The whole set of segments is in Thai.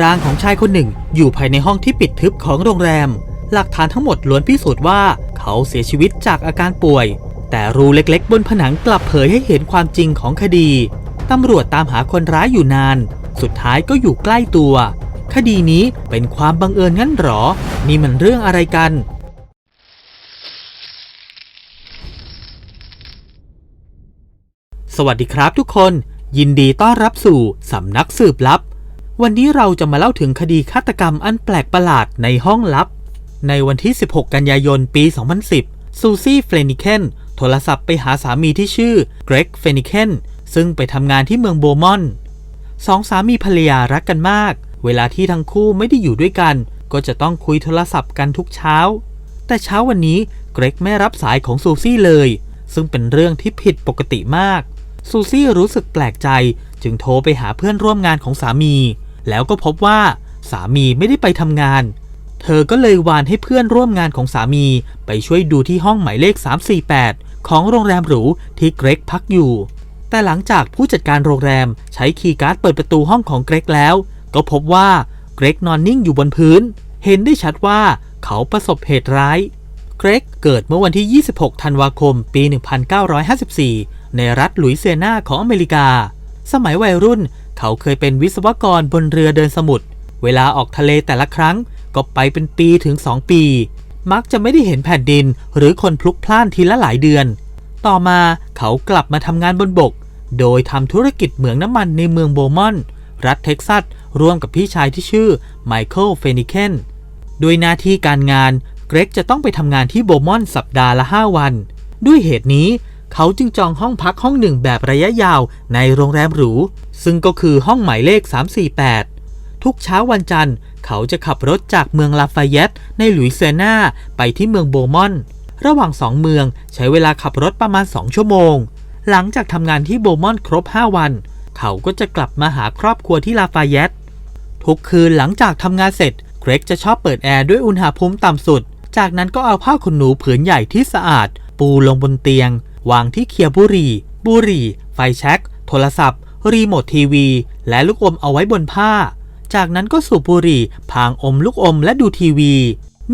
ร่างของชายคนหนึ่งอยู่ภายในห้องที่ปิดทึบของโรงแรม หลักฐานทั้งหมดล้วนพิสูจน์ว่าเขาเสียชีวิตจากอาการป่วย แต่รูเล็กๆ บนผนังกลับเผยให้เห็นความจริงของคดี ตำรวจตามหาคนร้ายอยู่นาน สุดท้ายก็อยู่ใกล้ตัว คดีนี้เป็นความบังเอิญงั้นหรอ นี่มันเรื่องอะไรกันสวัสดีครับทุกคน ยินดีต้อนรับสู่สำนักสืบลับ วันนี้เราจะมาเล่าถึงคดีฆาตกรรมอันแปลกประหลาดในห้องลับ ในวันที่ 16 กันยายน ปี 2010 ซูซี่ เฟลนิเคนโทรศัพท์ไปหาสามีที่ชื่อ เกรก เฟนิเคนซึ่งไปทำงานที่เมืองโบมอนสองสามีภรรยารักกันมาก เวลาที่ทั้งคู่ไม่ได้อยู่ด้วยกัน ก็จะต้องคุยโทรศัพท์กันทุกเช้า แต่เช้าวันนี้ เกรกไม่รับสายของซูซี่เลย ซึ่งเป็นเรื่องที่ผิดปกติมาก ซูซี่รู้สึกแปลกใจจึงโทรไปหาเพื่อนร่วมงานของสามี แล้วก็พบว่าสามีไม่ได้ไปทำงาน เธอก็เลยวานให้เพื่อนร่วมงานของสามีไปช่วยดูที่ห้องหมายเลข 348 ของโรงแรมหรูที่เกรกพักอยู่ แต่หลังจากผู้จัดการโรงแรมใช้คีย์การ์ดเปิดประตูห้องของเกรกแล้ว ก็พบว่าเกรกนอนนิ่งอยู่บนพื้น เห็นได้ชัดว่าเขาประสบเหตุร้ายเกรกเกิดเมื่อวันที่ 26 ธันวาคม ปี 1954 ในรัฐหลุยเซียนาของอเมริกา สมัยวัยรุ่น เขาเคยเป็นวิศวกรบนเรือเดินสมุทร เวลาออกทะเลแต่ละครั้งก็ไปเป็นปีถึง 2 ปี มักจะไม่ได้เห็นแผ่นดิน หรือคนพลุกพล่านทีละหลายเดือน ต่อมาเขากลับมาทำงานบนบก โดยทำธุรกิจเหมืองน้ำมันในเมืองโบมอน รัฐเท็กซัส ร่วมกับพี่ชายที่ชื่อไมเคิล เฟนิเคนด้วยหน้าที่การงาน เกรกจะต้องไปทำงานที่โบมอนสัปดาห์ละ 5 วัน ด้วยเหตุนี้ เขาจึงจองห้องพักห้องหนึ่งแบบระยะยาวในโรงแรมหรู ซึ่งก็คือห้องหมายเลข 348 ทุกเช้าวันจันทร์ เขาจะขับรถจากเมืองลาฟายเยตในหลุยเซียนาไปที่เมืองโบมอน ระหว่างสองเมืองใช้เวลาขับรถประมาณ 2 ชั่วโมง หลังจากทำงานที่โบมอนครบ 5 วัน เขาก็จะกลับมาหาครอบครัวที่ลาฟายเยตทุกคืนหลังจากทำงานเสร็จเกรกจะชอบเปิดแอร์ด้วยอุณหภูมิต่ำสุด จากนั้นก็เอาผ้าขนหนูผืนใหญ่ที่สะอาด ปูลงบนเตียง วางที่เคียบุรี บุรี ไฟแช็กโทรศัพท์ รีโมททีวี และลูกอมเอาไว้บนผ้า จากนั้นก็สูบบุหรี่พางอมลูกอมและดูทีวี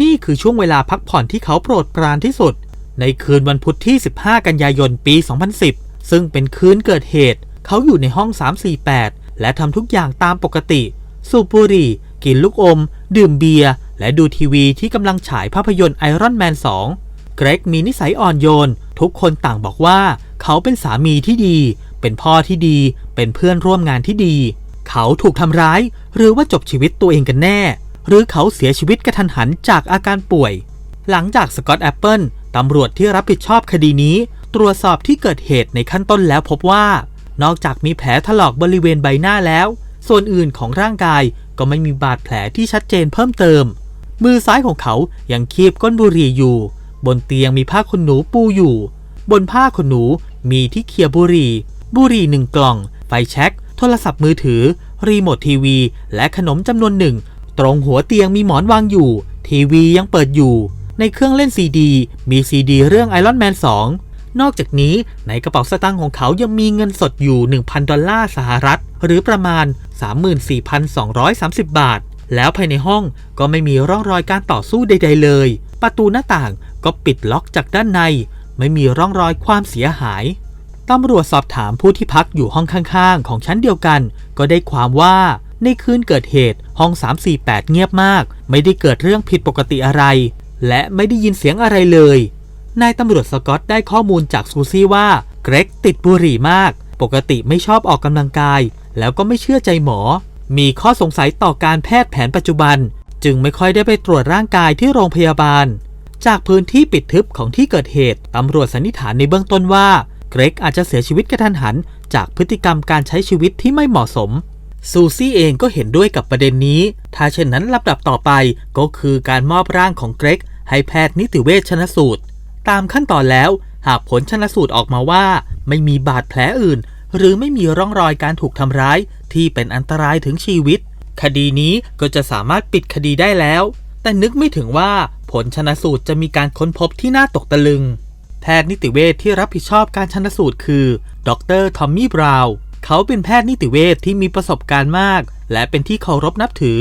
นี่คือช่วงเวลาพักผ่อนที่เขาโปรดปรานที่สุด ในคืนวันพุธที่ 15 กันยายนปี 2010 ซึ่งเป็นคืนเกิดเหตุ เขาอยู่ในห้อง 348 และทำทุกอย่างตามปกติ สูบบุหรี่ กินลูกอม ดื่มเบียร์และดูทีวีที่กำลังฉายภาพยนตร์ไอรอนแมน 2 เกรกมีนิสัยอ่อนโยน ทุกคนต่างบอกว่า เขาเป็นสามีที่ดี เป็นพ่อที่ดี เป็นเพื่อนร่วมงานที่ดี เขาถูกทำร้าย หรือว่าจบชีวิตตัวเองกันแน่ หรือเขาเสียชีวิตกระทันหันจากอาการป่วย หลังจากสกอตแอปเปิลตำรวจที่รับผิดชอบคดีนี้ ตรวจสอบที่เกิดเหตุในขั้นต้นแล้วพบว่า นอกจากมีแผลถลอกบริเวณใบหน้าแล้ว ส่วนอื่นของร่างกายก็ไม่มีบาดแผลที่ชัดเจนเพิ่มเติม มือซ้ายของเขายังคีบก้นบุหรี่อยู่ บนเตียงมีผ้าขนหนูปูอยู่ บนผ้าขนหนูมีที่เคียบุหรี่บุหรี่หนึ่งกล่อง ไฟแช็กโทรศัพท์มือถือ รีโมททีวี และขนมจำนวนหนึ่ง ตรงหัวเตียงมีหมอนวางอยู่ ทีวียังเปิดอยู่ ในเครื่องเล่นซีดี มีซีดีเรื่อง Iron Man 2นอกจากนี้ในกระเป๋าสตางค์ของเขายังมีเงินสดอยู่ 1,000 ดอลลาร์สหรัฐ หรือประมาณ 34,230 บาท แล้วภายในห้องก็ไม่มีร่องรอยการต่อสู้ใด ๆ เลย ประตูหน้าต่างก็ปิดล็อกจากด้านใน ไม่มีร่องรอยความเสียหายตำรวจสอบถามผู้ที่พักอยู่ห้องข้างๆ ของชั้นเดียวกัน ก็ได้ความว่าในคืนเกิดเหตุห้อง 348 เงียบมาก ไม่ได้เกิดเรื่องผิดปกติอะไร และไม่ได้ยินเสียงอะไรเลย นายตำรวจสกอตได้ข้อมูลจากซูซี่ว่าเกรกติดบุหรี่มาก ปกติไม่ชอบออกกำลังกาย แล้วก็ไม่เชื่อใจหมอ มีข้อสงสัยต่อการแพทย์แผนปัจจุบัน จึงไม่ค่อยได้ไปตรวจร่างกายที่โรงพยาบาล จากพื้นที่ปิดทึบของที่เกิดเหตุตำรวจสันนิษฐานในเบื้องต้นว่าเกรกอาจจะเสียชีวิตกระทันหัน จากพฤติกรรมการใช้ชีวิตที่ไม่เหมาะสม ซูซี่เองก็เห็นด้วยกับประเด็นนี้ ถ้าเช่นนั้นลำดับต่อไปก็คือการมอบร่างของเกรกให้แพทย์นิติเวชชนสูตร ตามขั้นตอนแล้ว หากผลชนสูตรออกมาว่า ไม่มีบาดแผลอื่น หรือไม่มีร่องรอยการถูกทำร้าย ที่เป็นอันตรายถึงชีวิต คดีนี้ก็จะสามารถปิดคดีได้แล้ว แต่นึกไม่ถึงว่าผลชนสูตรจะมีการค้นพบที่น่าตกตะลึง แพทย์นิติเวชที่รับผิดชอบการชนสูตรคือ ดรทอมมี่บราวน์เขาเป็นแพทย์นิติเวชที่มีประสบการณ์มาก และเป็นที่เคารพนับถือ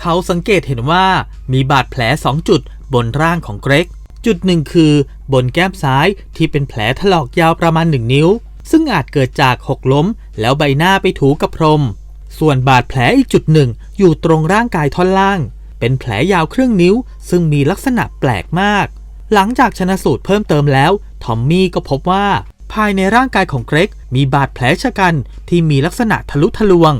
เขาสังเกตเห็นว่ามีบาดแผลสองจุดบนร่างของเกรก จุดหนึ่งคือบนแก้มซ้ายที่เป็นแผลถลอกยาวประมาณหนึ่งนิ้ว ซึ่งอาจเกิดจากหกล้ม แล้วใบหน้าไปถูกับพรม ส่วนบาดแผลอีกจุดหนึ่ง อยู่ตรงร่างกายท่อนล่าง เป็นแผลยาวครึ่งนิ้ว ซึ่งมีลักษณะแปลกมาก หลังจากชนะสูตรเพิ่มเติมแล้ว ทอมมี่ก็พบว่า ภายในร่างกายของเกรกมีบาดแผลชะกันที่มีลักษณะทะลุทะลวง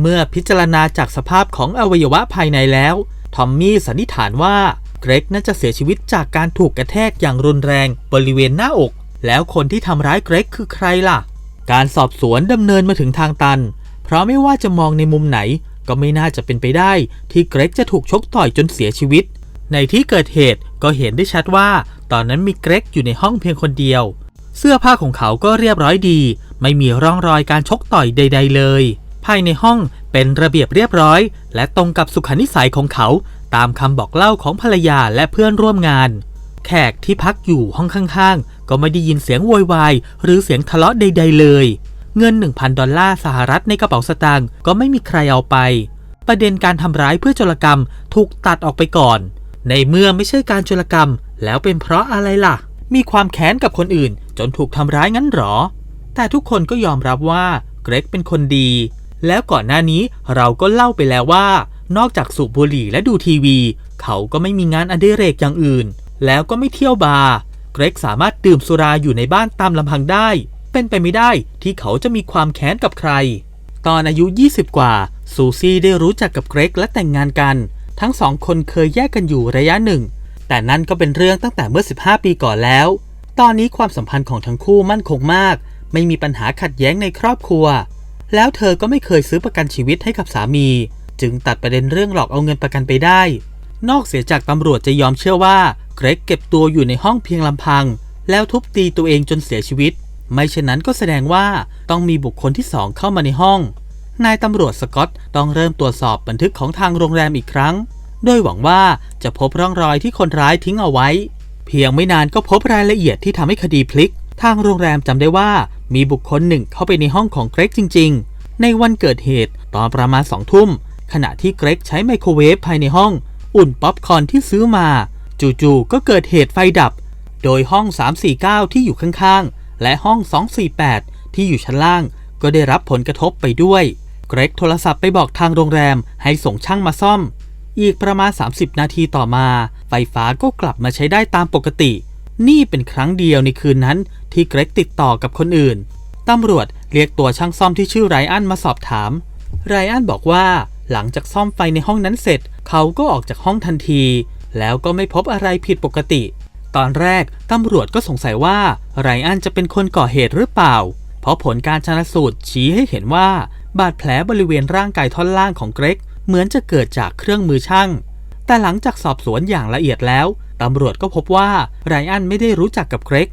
เมื่อพิจารณาจากสภาพของอวัยวะภายในแล้ว ทอมมี่สันนิษฐานว่าเกรกน่าจะเสียชีวิตจากการถูกกระแทกอย่างรุนแรงบริเวณหน้าอก แล้วคนที่ทำร้ายเกรกคือใครล่ะ การสอบสวนดำเนินมาถึงทางตัน เพราะไม่ว่าจะมองในมุมไหน ก็ไม่น่าจะเป็นไปได้ ที่เกรกจะถูกชกต่อยจนเสียชีวิต ในที่เกิดเหตุก็เห็นได้ชัดว่า ตอนนั้นมีเกรกอยู่ในห้องเพียงคนเดียว เสื้อผ้าของเขาก็เรียบร้อยดี ไม่มีร่องรอยการชกต่อยใด ๆ เลย ภายในห้องเป็นระเบียบเรียบร้อย และตรงกับสุขนิสัยของเขาตามคำบอกเล่าของภรรยาและเพื่อนร่วมงาน แขกที่พักอยู่ห้องข้างๆ ก็ไม่ได้ยินเสียงโวยวายหรือเสียงทะเลาะใด ๆ เลย เงิน 1,000 ดอลลาร์สหรัฐในกระเป๋าสตางค์ก็ไม่มีใครเอาไป ประเด็นการทำร้ายเพื่อโจรกรรมถูกตัดออกไปก่อน ในเมื่อไม่ใช่การโจรกรรม แล้วเป็นเพราะอะไรล่ะ มีความแค้นกับคนอื่น จนถูกทำร้ายงั้นหรอ แต่ทุกคนก็ยอมรับว่าเกรกเป็นคนดี แล้วก่อนหน้านี้เราก็เล่าไปแล้วว่า นอกจากสูบบุหรี่และดูทีวี เขาก็ไม่มีงานอดิเรกอย่างอื่น แล้วก็ไม่เที่ยวบาร์เกรกสามารถดื่มสุราอยู่ในบ้านตามลำพังได้ เป็นไปไม่ได้ที่เขาจะมีความแค้นกับใคร ตอนอายุ 20 กว่า ซูซี่ได้รู้จักกับเกรกและแต่งงานกัน ทั้งสองคนเคยแยกกันอยู่ระยะหนึ่ง แต่นั่นก็เป็นเรื่องตั้งแต่เมื่อ 15 ปีก่อนแล้ว ตอนนี้ความสัมพันธ์ของทั้งคู่มั่นคงมาก ไม่มีปัญหาขัดแย้งในครอบครัว แล้วเธอก็ไม่เคยซื้อประกันชีวิตให้กับสามี จึงตัดประเด็นเรื่องหลอกเอาเงินประกันไปได้ นอกเสียจากตำรวจจะยอมเชื่อว่าเกรกเก็บตัวอยู่ในห้องเพียงลำพัง แล้วทุบตีตัวเองจนเสียชีวิต ไม่เช่นนั้นก็แสดงว่าต้องมีบุคคลที่สองเข้ามาในห้อง นายตำรวจสกอตต้องเริ่มตรวจสอบบันทึกของทางโรงแรมอีกครั้ง โดยหวังว่าจะพบร่องรอยที่คนร้ายทิ้งเอาไว้ เพียงไม่นานก็พบรายละเอียดที่ทำให้คดีพลิก ทางโรงแรมจำได้ว่ามีบุคคลหนึ่งเข้าไปในห้องของเกรกจริง ๆ ในวันเกิดเหตุตอนประมาณสองทุ่มขณะที่เกรกใช้ไมโครเวฟภายในห้อง อุ่นป๊อปคอร์นที่ซื้อมา จู่ๆก็เกิดเหตุไฟดับ โดยห้อง 349 ที่อยู่ข้างๆ และห้อง 248 ที่อยู่ชั้นล่าง ก็ได้รับผลกระทบไปด้วย เกรกโทรศัพท์ไปบอกทางโรงแรมให้ส่งช่างมาซ่อม อีกประมาณ 30 นาทีต่อมา ไฟฟ้าก็กลับมาใช้ได้ตามปกติ นี่เป็นครั้งเดียวในคืนนั้นที่เกรกติดต่อกับคนอื่น ตำรวจเรียกตัวช่างซ่อมที่ชื่อไรอันมาสอบถาม ไรอันบอกว่าหลังจากซ่อมไฟในห้องนั้นเสร็จ เขาก็ออกจากห้องทันที แล้วก็ไม่พบอะไรผิดปกติ ตอนแรกตำรวจก็สงสัยว่าไรอันจะเป็นคนก่อเหตุหรือเปล่า เพราะผลการชันสูตรชี้ให้เห็นว่า บาดแผลบริเวณร่างกายท่อนล่างของเกรก เหมือนจะเกิดจากเครื่องมือช่าง แต่หลังจากสอบสวนอย่างละเอียดแล้วตำรวจก็พบว่าไรอันไม่ได้รู้จักกับเกรก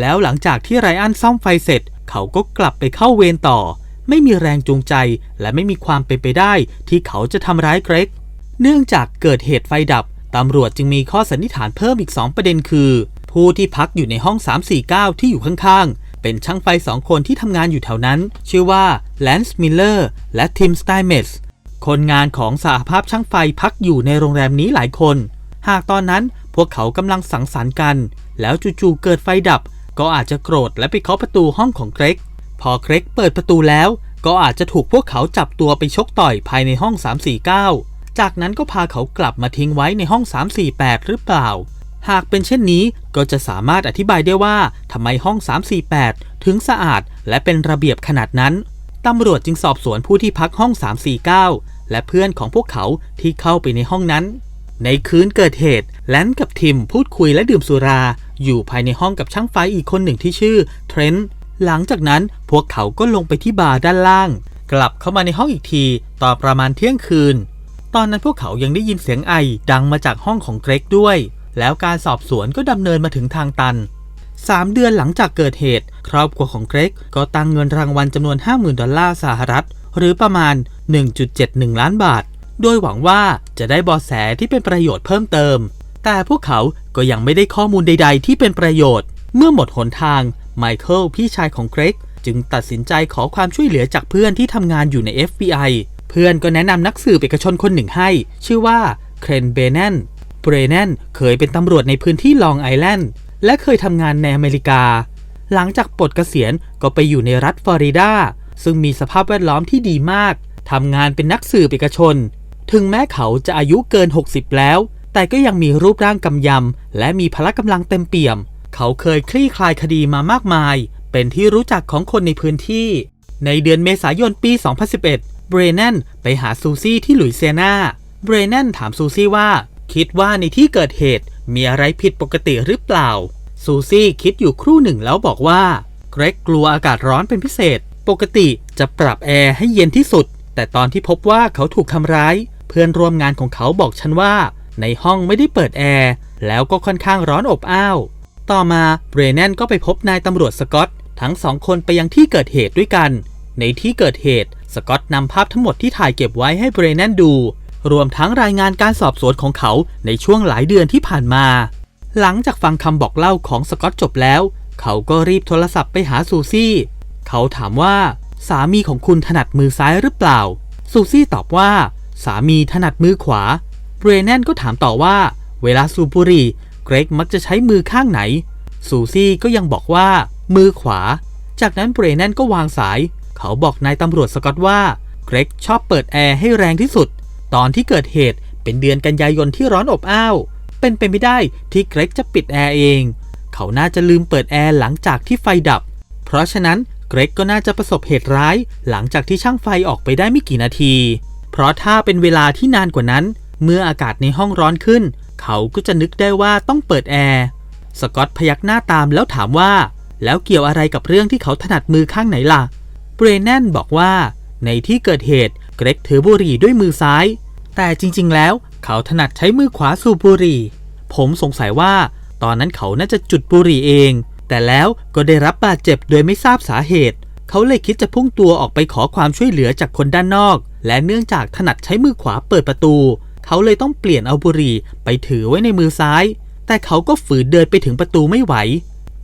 แล้วหลังจากที่ไรอันซ่อมไฟเสร็จ เขาก็กลับไปเข้าเวรต่อ ไม่มีแรงจูงใจและไม่มีความเป็นไปได้ที่เขาจะทำร้ายเกรก เนื่องจากเกิดเหตุไฟดับ ตำรวจจึงมีข้อสันนิษฐานเพิ่มอีก 2 ประเด็นคือ ผู้ที่พักอยู่ในห้อง 349 ที่อยู่ข้างๆ เป็นช่างไฟสองคนที่ทำงานอยู่แถวนั้น ชื่อว่าแลนซ์มิลเลอร์และทิมสไตเมสคนงานของสหภาพช่างไฟพักอยู่ในโรงแรมนี้หลายคน หากตอนนั้นพวกเขากำลังสังสรรค์กัน แล้วจู่ๆเกิดไฟดับ ก็อาจจะโกรธและไปเคาะประตูห้องของเกรกพอเกรกเปิดประตูแล้ว ก็อาจจะถูกพวกเขาจับตัวไปชกต่อยภายในห้อง 349 จากนั้นก็พาเขากลับมาทิ้งไว้ในห้อง 348 หรือเปล่า หากเป็นเช่นนี้ก็จะสามารถอธิบายได้ว่าทำไมห้อง 348 ถึงสะอาดและเป็นระเบียบขนาดนั้น ตำรวจจึงสอบสวนผู้ที่พักห้อง 349 และเพื่อนของพวกเขาที่เข้าไปในห้องนั้น ในคืนเกิดเหตุ แลนกับทิมพูดคุยและดื่มสุรา อยู่ภายในห้องกับช่างไฟอีกคนหนึ่งที่ชื่อเทรนต์หลังจากนั้นพวกเขาก็ลงไปที่บาร์ด้านล่าง กลับเข้ามาในห้องอีกทีตอนประมาณเที่ยงคืน อนนั้นพวกเขายังได้ยินเสียงไอดังมาจากห้องของเกรกด้วย แล้วการสอบสวนก็ดำเนินมาถึงทางตัน 3 เดือนหลังจากเกิดเหตุ ครอบครัวของเกรกก็ตั้งเงินรางวัลจำนวน 50,000 ดอลลาร์สหรัฐ หรือประมาณ 1.71 ล้านบาท โดยหวังว่าจะได้เบาะแสที่เป็นประโยชน์เพิ่มเติม แต่พวกเขาก็ยังไม่ได้ข้อมูลใด ๆ ที่เป็นประโยชน์ เมื่อหมดหนทางไมเคิลพี่ชายของเกรกจึงตัดสินใจขอความช่วยเหลือจากเพื่อนที่ทำงานอยู่ใน FBI เพื่อนก็แนะนำนักสืบเอกชนคนหนึ่งให้ ชื่อว่าเคนเบเนนเบรเนนเคยเป็นตำรวจในพื้นที่ลองไอแลนด์และเคยทำงานในอเมริกา หลังจากปลดเกษียณก็ไปอยู่ในรัฐฟลอริดา ซึ่งมีสภาพแวดล้อมที่ดีมากทำงานเป็นนักสืบเอกชน ถึงแม้เขาจะอายุเกิน 60 แล้ว แต่ก็ยังมีรูปร่างกำยำ และมีพละกำลังเต็มเปี่ยม เขาเคยคลี่คลายคดีมามากมาย เป็นที่รู้จักของคนในพื้นที่ ในเดือนเมษายนปี 2011 เบรแนนไปหาซูซี่ที่หลุยเซียนาเบรแนนถามซูซี่ว่า คิดว่าในที่เกิดเหตุมีอะไรผิดปกติหรือเปล่า ซูซี่คิดอยู่ครู่หนึ่งแล้วบอกว่าเกรกกลัวอากาศร้อนเป็นพิเศษ ปกติจะปรับแอร์ให้เย็นที่สุด แต่ตอนที่พบว่าเขาถูกทำร้าย เพื่อนร่วมงานของเขาบอกฉันว่า ในห้องไม่ได้เปิดแอร์ แล้วก็ค่อนข้างร้อนอบอ้าว ต่อมาเบรแนนก็ไปพบนายตำรวจสกอตทั้งสองคนไปยังที่เกิดเหตุด้วยกัน ในที่เกิดเหตุ สกอตนำภาพทั้งหมดที่ถ่ายเก็บไว้ให้เบรแนนดู รวมทั้งรายงานการสอบสวนของเขาในช่วงหลายเดือนที่ผ่านมา หลังจากฟังคำบอกเล่าของสกอตจบแล้ว เขาก็รีบโทรศัพท์ไปหาซูซี่ เขาถามว่า สามีของคุณถนัดมือซ้ายหรือเปล่า ซูซี่ตอบว่า สามีถนัดมือขวา เบรแนนก็ถามต่อว่า เวลาสูบบุหรี่เกรกมักจะใช้มือข้างไหน ซูซี่ก็ยังบอกว่า มือขวา จากนั้นเบรแนนก็วางสาย เขาบอกนายตำรวจสกอตว่าเกรกชอบเปิดแอร์ให้แรงที่สุด ตอนที่เกิดเหตุเป็นเดือนกันยายนที่ร้อนอบอ้าว เป็นไปไม่ได้ที่เกรกจะปิดแอร์เอง เขาน่าจะลืมเปิดแอร์หลังจากที่ไฟดับ เพราะฉะนั้นเกรกก็น่าจะประสบเหตุร้าย หลังจากที่ช่างไฟออกไปได้ไม่กี่นาที เพราะถ้าเป็นเวลาที่นานกว่านั้น เมื่ออากาศในห้องร้อนขึ้น เขาก็จะนึกได้ว่าต้องเปิดแอร์ สกอตพยักหน้าตามแล้วถามว่า แล้วเกี่ยวอะไรกับเรื่องที่เขาถนัดมือข้างไหนล่ะ เบรแนนบอกว่า ในที่เกิดเหตุเกรกถือบุหรี่ด้วยมือซ้าย แต่จริง ๆ แล้วเขาถนัดใช้มือขวาสูบบุหรี่ ผมสงสัยว่า ตอนนั้นเขาน่าจะจุดบุหรี่เอง แต่แล้วก็ได้รับบาดเจ็บโดยไม่ทราบสาเหตุ เขาเลยคิดจะพุ่งตัวออกไปขอความช่วยเหลือจากคนด้านนอก และเนื่องจากถนัดใช้มือขวาเปิดประตู เขาเลยต้องเปลี่ยนเอาบุหรี่ไปถือไว้ในมือซ้าย แต่เขาก็ฝืนเดินไปถึงประตูไม่ไหว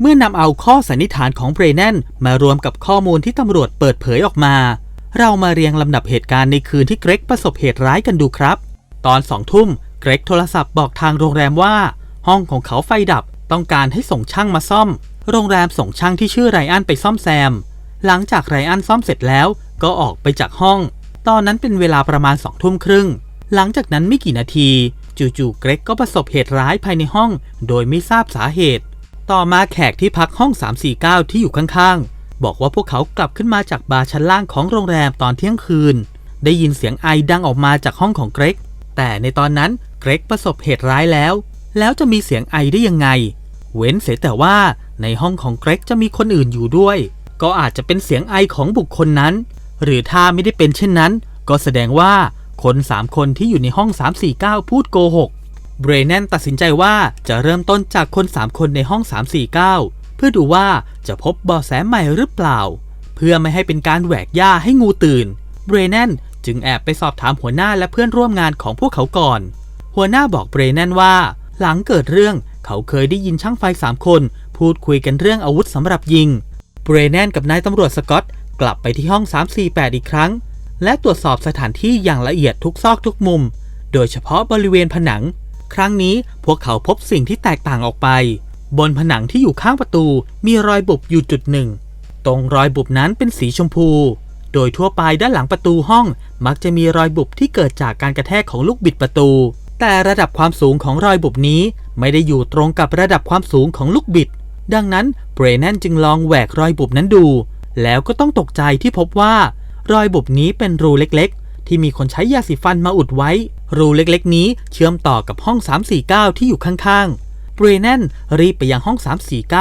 เมื่อนำเอาข้อสันนิษฐานของเบรแนนมารวมกับข้อมูลที่ตำรวจเปิดเผยออกมา เรามาเรียงลำดับเหตุการณ์ในคืนที่เกรกประสบเหตุร้ายกันดูครับ ตอนสองทุ่มเกรกโทรศัพท์บอกทางโรงแรมว่า ห้องของเขาไฟดับต้องการให้ส่งช่างมาซ่อม โรงแรมส่งช่างที่ชื่อไรอันไปซ่อมแซม หลังจากไรอันซ่อมเสร็จแล้วก็ออกไปจากห้อง ตอนนั้นเป็นเวลาประมาณสองทุ่มครึ่ง หลังจากนั้นไม่กี่นาที จู่ๆเกรกก็ประสบเหตุร้ายภายในห้อง โดยไม่ทราบสาเหตุ ต่อมาแขกที่พักห้อง 349 ที่อยู่ข้างๆ บอกว่าพวกเขากลับขึ้นมาจากบาร์ชั้นล่างของโรงแรมตอนเที่ยงคืน ได้ยินเสียงไอดังออกมาจากห้องของเกรก แต่ในตอนนั้นเกรกประสบเหตุร้ายแล้ว แล้วจะมีเสียงไอได้ยังไง เว้นเสียแต่ว่าในห้องของเกรกจะมีคนอื่นอยู่ด้วย ก็อาจจะเป็นเสียงไอของบุคคลนั้น หรือถ้าไม่ได้เป็นเช่นนั้น ก็แสดงว่าคน 3 คนที่อยู่ในห้อง 349 พูดโกหก เบรแนนตัดสินใจว่าจะเริ่มต้นจากคน 3 คนในห้อง 349 เพื่อดูว่าจะพบเบาะแสใหม่หรือเปล่า เพื่อไม่ให้เป็นการแหวกหญ้าให้งูตื่น เบรแนนจึงแอบไปสอบถามหัวหน้าและเพื่อนร่วมงานของพวกเขาก่อน หัวหน้าบอกเบรแนนว่า หลังเกิดเรื่องเขาเคยได้ยินช่างไฟ3คน พูดคุยกันเรื่องอาวุธสำหรับยิง เบรแนนกับนายตำรวจสกอตกลับไปที่ห้อง 348 อีกครั้ง และตรวจสอบสถานที่อย่างละเอียดทุกซอกทุกมุม โดยเฉพาะบริเวณผนัง ครั้งนี้พวกเขาพบสิ่งที่แตกต่างออกไป บนผนังที่อยู่ข้างประตู มีรอยบุบอยู่จุดหนึ่ง ตรงรอยบุบนั้นเป็นสีชมพู โดยทั่วไปด้านหลังประตูห้องมักจะมีรอยบุบที่เกิดจากการกระแทกของลูกบิดประตู แต่ระดับความสูงของรอยบุบนี้ไม่ได้อยู่ตรงกับระดับความสูงของลูกบิด ดังนั้นเบรแนนจึงลองแหวกรอยบุบนั้นดู แล้วก็ต้องตกใจที่พบว่า รอยบุบนี้เป็นรูเล็กๆ ที่มีคนใช้ยาสีฟันมาอุดไว้ รูเล็กๆ นี้เชื่อมต่อกับห้อง 349 ที่อยู่ข้างๆ เบรแนนรีบไปยังห้อง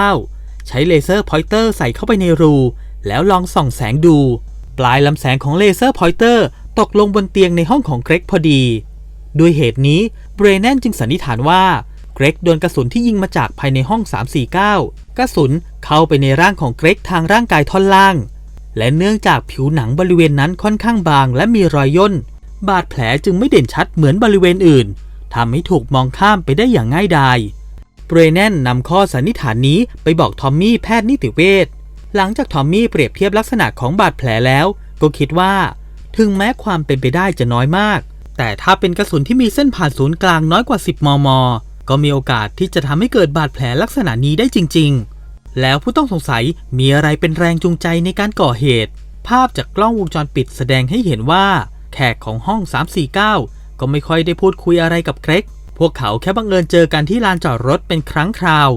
349 ใช้เลเซอร์พอยเตอร์ใส่เข้าไปในรู แล้วลองส่องแสงดู ปลายลำแสงของเลเซอร์พอยเตอร์ตกลงบนเตียงในห้องของเกรกพอดี ด้วยเหตุนี้เบรแนนจึงสันนิษฐานว่าเกรกโดนกระสุนที่ยิงมาจากภายในห้อง 349 กระสุนเข้าไปในร่างของเกรกทางร่างกายท่อนล่าง และเนื่องจากผิวหนังบริเวณนั้นค่อนข้างบางและมีรอยย่น บาดแผลจึงไม่เด่นชัดเหมือนบริเวณอื่นทำให้ถูกมองข้ามไปได้อย่างง่ายดายเบรแนนนำข้อสันนิษฐานนี้ไปบอกทอมมี่แพทย์นิติเวชหลังจากทอมมี่เปรียบเทียบลักษณะของบาดแผลแล้ว ก็คิดว่า ถึงแม้ความเป็นไปได้จะน้อยมาก แต่ถ้าเป็นกระสุนที่มีเส้นผ่านศูนย์กลางน้อยกว่า 10 มม ก็มีโอกาสที่จะทำให้เกิดบาดแผลลักษณะนี้ได้จริง ๆ แล้วผู้ต้องสงสัยมีอะไรเป็นแรงจูงใจในการก่อเหตุ ภาพจากกล้องวงจรปิดแสดงให้เห็นว่า แขกของห้อง 349 ก็ไม่ค่อยได้พูดคุยอะไรกับเกรก พวกเขาแค่บังเอิญเจอกันที่ลานจอดรถเป็นครั้งคราว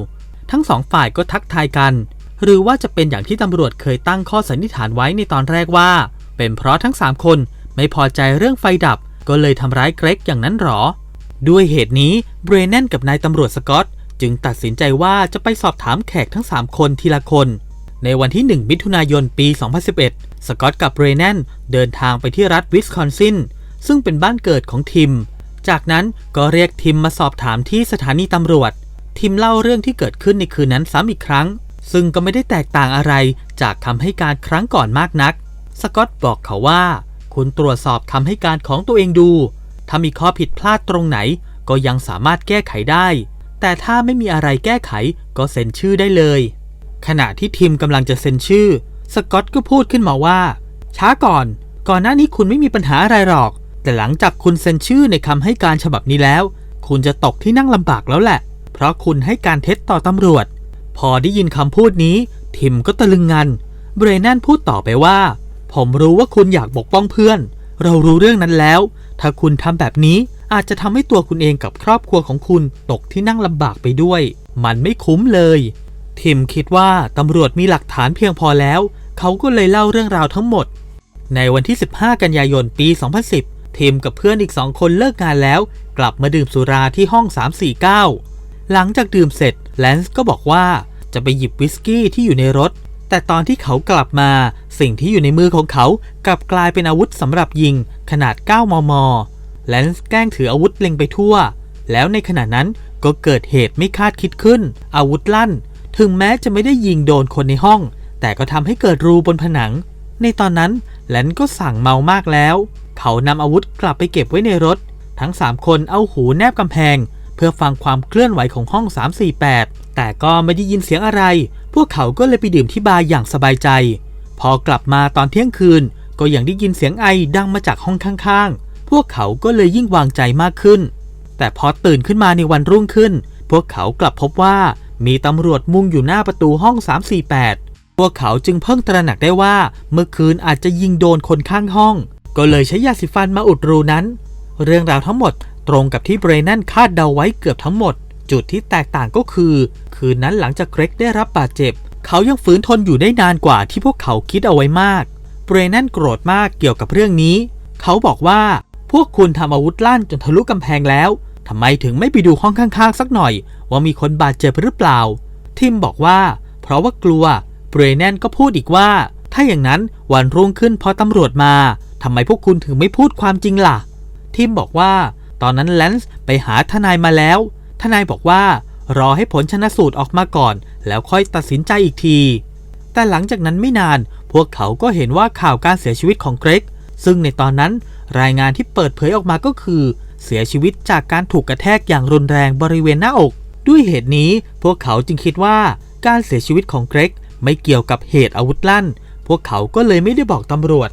ทั้งสองฝ่ายก็ทักทายกัน หรือว่าจะเป็นอย่างที่ตำรวจเคยตั้งข้อสันนิษฐานไว้ในตอนแรกว่า เป็นเพราะทั้ง 3 คนไม่พอใจเรื่องไฟดับ ก็เลยทำร้ายเกรกอย่างนั้นหรอ ด้วยเหตุนี้เบรแนนกับนายตำรวจสกอตจึงตัดสินใจว่าจะไปสอบถามแขกทั้ง 3 คนทีละคน ในวันที่ 1 มิถุนายนปี 2011 สกอตกับเรแนนเดินทางไปที่รัฐวิสคอนซินซึ่งเป็นบ้านเกิดของทิม จากนั้นก็เรียกทิมมาสอบถามที่สถานีตำรวจ ทิมเล่าเรื่องที่เกิดขึ้นในคืนนั้นซ้ำอีกครั้ง ซึ่งก็ไม่ได้แตกต่างอะไรจากคำให้การครั้งก่อนมากนัก สกอตบอกเขาว่า คุณตรวจสอบคำให้การของตัวเองดู ถ้ามีข้อผิดพลาดตรงไหน ก็ยังสามารถแก้ไขได้ แต่ถ้าไม่มีอะไรแก้ไขก็เซ็นชื่อได้เลย ขณะที่ทิมกำลังจะเซ็นชื่อ สกอตก็พูดขึ้นมาว่า ช้าก่อน ก่อนหน้านี้คุณไม่มีปัญหาอะไรหรอก แต่หลังจากคุณเซ็นชื่อในคำให้การฉบับนี้แล้ว คุณจะตกที่นั่งลำบากแล้วแหละ เพราะคุณให้การเท็จต่อตำรวจ พอได้ยินคำพูดนี้ ทิมก็ตะลึงงัน เบรนันพูดต่อไปว่า ผมรู้ว่าคุณอยากปกป้องเพื่อน เรารู้เรื่องนั้นแล้ว ถ้าคุณทำแบบนี้อาจจะทำให้ตัวคุณเองกับครอบครัวของคุณตกที่นั่งลำบากไปด้วย มันไม่คุ้มเลย ทิมคิดว่าตำรวจมีหลักฐานเพียงพอแล้ว เขาก็เลยเล่าเรื่องราวทั้งหมด ในวันที่ 15 กันยายนปี 2010 ทิมกับเพื่อนอีกสองคนเลิกงานแล้ว กลับมาดื่มสุราที่ห้อง 349 หลังจากดื่มเสร็จแลนซ์ก็บอกว่าจะไปหยิบวิสกี้ที่อยู่ในรถ แต่ตอนที่เขากลับมา สิ่งที่อยู่ในมือของเขากลับกลายเป็นอาวุธสำหรับยิงขนาด 9 มม แลนซ์แกล้งถืออาวุธเล็งไปทั่ว แล้วในขณะนั้นก็เกิดเหตุไม่คาดคิดขึ้น อาวุธลั่น ถึงแม้จะไม่ได้ยิงโดนคนในห้อง แต่ก็ทำให้เกิดรูบนผนัง ในตอนนั้นแลนก็สั่งเมามากแล้ว เขานำอาวุธกลับไปเก็บไว้ในรถ ทั้ง 3 คนเอาหูแนบกำแพง เพื่อฟังความเคลื่อนไหวของห้อง 348 แต่ก็ไม่ได้ยินเสียงอะไร พวกเขาก็เลยไปดื่มที่บาร์อย่างสบายใจ พอกลับมาตอนเที่ยงคืน ก็ยังได้ยินเสียงไอดังมาจากห้องข้างๆ พวกเขาก็เลยยิ่งวางใจมากขึ้น แต่พอตื่นขึ้นมาในวันรุ่งขึ้น พวกเขากลับพบว่า มีตำรวจมุ่งอยู่หน้าประตูห้อง 348 พวกเขาจึงเพิ่งตระหนักได้ว่า เมื่อคืนอาจจะยิงโดนคนข้างห้อง ก็เลยใช้ยาสีฟันมาอุดรูนั้น เรื่องราวทั้งหมดตรงกับที่เบรนันคาดเดาไว้เกือบทั้งหมด จุดที่แตกต่างก็คือ คืนนั้นหลังจากเกรกได้รับบาดเจ็บ เขายังฝืนทนอยู่ได้นานกว่าที่พวกเขาคิดเอาไว้มาก เบรนันโกรธมากเกี่ยวกับเรื่องนี้ เขาบอกว่าพวกคุณทำอาวุธลั่นจนทะลุกำแพงแล้ว ทำไมถึงไม่ไปดูห้องข้างๆ สักหน่อย ว่ามีคนบาดเจ็บหรือเปล่า ทิมบอกว่า เพราะว่ากลัวเบรแนนก็พูดอีกว่า ถ้าอย่างนั้นวันรุ่งขึ้นพอตำรวจมาทำไมพวกคุณถึงไม่พูดความจริงล่ะ ทิมบอกว่า ตอนนั้นแลนซ์ไปหาทนายมาแล้ว ทนายบอกว่ารอให้ผลชนะสูตรออกมาก่อน แล้วค่อยตัดสินใจอีกที แต่หลังจากนั้นไม่นาน พวกเขาก็เห็นว่าข่าวการเสียชีวิตของเกรกซึ่งในตอนนั้นรายงานที่เปิดเผยออกมาก็คือ เสียชีวิตจากการถูกกระแทกอย่างรุนแรงบริเวณหน้าอก ด้วยเหตุนี้พวกเขาจึงคิดว่าการเสียชีวิตของเกรกไม่เกี่ยวกับเหตุอาวุธลั่น พวกเขาก็เลยไม่ได้บอกตำรวจ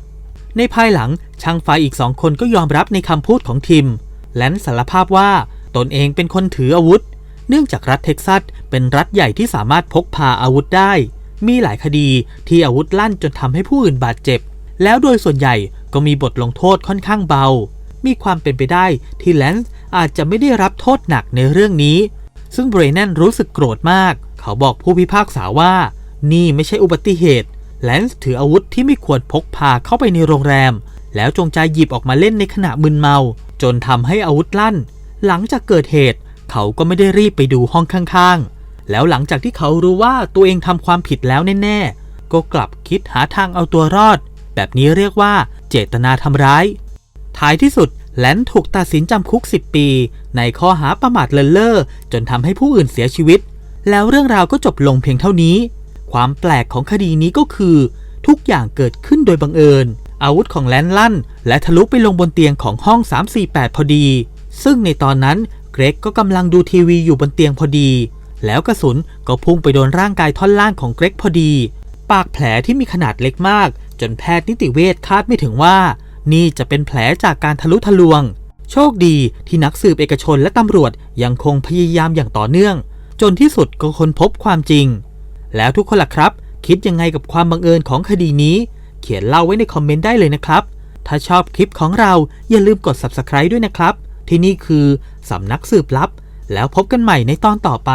ในภายหลังช่างไฟอีกสองคนก็ยอมรับในคำพูดของทิม แลนสารภาพว่าตนเองเป็นคนถืออาวุธ เนื่องจากรัฐเท็กซัสเป็นรัฐใหญ่ที่สามารถพกพาอาวุธได้ มีหลายคดีที่อาวุธลั่นจนทำให้ผู้อื่นบาดเจ็บ แล้วโดยส่วนใหญ่ก็มีบทลงโทษค่อนข้างเบา มีความเป็นไปได้ที่แลนซ์อาจจะไม่ได้รับโทษหนักในเรื่องนี้ ซึ่งเบรแนนรู้สึกโกรธมาก เขาบอกผู้พิพากษาว่า นี่ไม่ใช่อุบัติเหตุ แลนซ์ถืออาวุธที่ไม่ควรพกพาเข้าไปในโรงแรม แล้วจงใจหยิบออกมาเล่นในขณะมึนเมา จนทำให้อาวุธลั่น หลังจากเกิดเหตุ เขาก็ไม่ได้รีบไปดูห้องข้างๆ แล้วหลังจากที่เขารู้ว่าตัวเองทำความผิดแล้วแน่ๆก็กลับคิดหาทางเอาตัวรอด แบบนี้เรียกว่าเจตนาทำร้าย ท้ายที่สุดแลนถูกตัดสินจำคุก 10 ปี ในข้อหาประมาทเลินเล่อจนทำให้ผู้อื่นเสียชีวิต แล้วเรื่องราวก็จบลงเพียงเท่านี้ ความแปลกของคดีนี้ก็คือ ทุกอย่างเกิดขึ้นโดยบังเอิญ อาวุธของแลนลั่น และทะลุไปลงบนเตียงของห้อง 348 พอดี ซึ่งในตอนนั้นเกรกก็กำลังดูทีวีอยู่บนเตียงพอดี แล้วกระสุนก็พุ่งไปโดนร่างกายท่อนล่างของเกรกพอดี ปากแผลที่มีขนาดเล็กมาก จนแพทย์นิติเวชคาดไม่ถึงว่า นี่จะเป็นแผลจากการทะลุทะลวง โชคดีที่นักสืบเอกชนและตำรวจยังคงพยายามอย่างต่อเนื่อง จนที่สุดก็ค้นพบความจริง แล้วทุกคนล่ะครับ คิดยังไงกับความบังเอิญของคดีนี้ เขียนเล่าไว้ในคอมเมนต์ได้เลยนะครับ ถ้าชอบคลิปของเราอย่าลืมกด subscribe ด้วยนะครับ ที่นี่คือสำนักสืบลับ แล้วพบกันใหม่ในตอนต่อไป